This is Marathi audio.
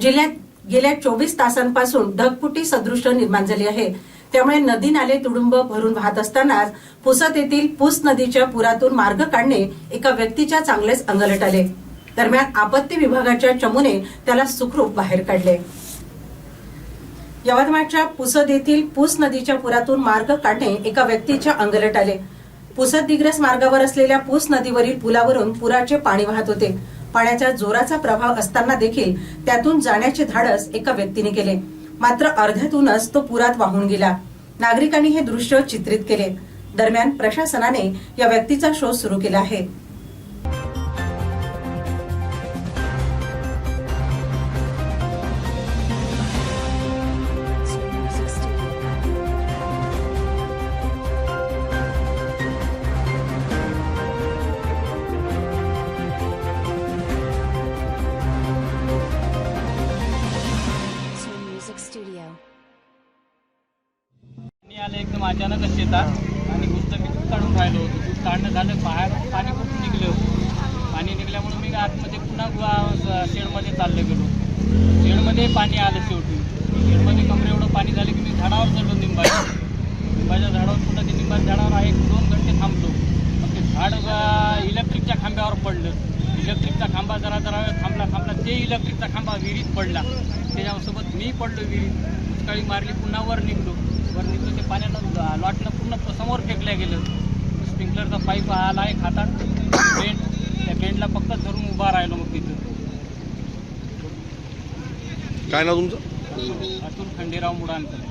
जिल्ह्यात गेल्या चोवीस तासांपासून ढगफुटी सदृश निर्माण झाली आहे. त्यामुळे नदी नाले तुडुंब भरून वाहत असतानाच पुसद येथील पुस नदीच्या पुरातून मार्ग काढणे एका व्यक्तीच्या चांगलेच अंगलट आले. दरम्यान आपत्ती विभागाच्या चमूने त्याला सुखरूप बाहेर काढले. यवतमाळच्या पुसद येथील पूस नदीच्या पुरातून मार्ग काढणे एका व्यक्तीच्या अंगलट आले. पुसद दिग्रस मार्गावर असलेल्या पूस नदीवरील पुलावरून पुराचे पाणी वाहत होते. पाण्याच्या जोराचा प्रभाव असताना देखील त्यातून जाण्याचे धाडस एका व्यक्तीने केले. मात्र अर्ध्यातूनच तो पुरात वाहून गेला. नागरिकांनी हे दृश्य चित्रित केले. दरम्यान प्रशासनाने या व्यक्तीचा शोध सुरू केला आहे. Music Studio. मी आलं एकदम अचानकच शेतात आणि पुस्तक मी दूध काढून राहिलो होतो. दूध काढणं झालं बाहेर पाणी खूप निघलं होतं. पाणी निघल्यामुळे मी आतमध्ये पुन्हा शेडमध्ये चाललं गेलो. शेडमध्ये पाणी आलं शेवटी. शेडमध्ये कमरे एवढं पाणी झालं की मी झाडावर चढलो निंबाच्या. निंबाच्या झाडावर पुन्हा ते निंबाच्या झाडावर एक दोन घंटे थांबलो. मग ते झाड इलेक्ट्रिकच्या खांब्यावर पडलं. इलेक्ट्रिकचा खांबा जरा जरा थांबला थांबला ते इलेक्ट्रिकचा खांबा विहिरीत पडला त्याच्यासोबत मी पडलो विहिरीत. मुसकाळी मारली पुन्हा वर निघलो. वर निघलो ते पाण्यानं लॉटनं पूर्ण समोर फेकल्या गेलं. स्प्रिंकलरचा पाईप आला एक हातात बेंड. त्या बेंडला फक्त धरून उभा राहिलो मग तिथं. काय नाव तुमचं? अतुल खंडेराव मुडांकर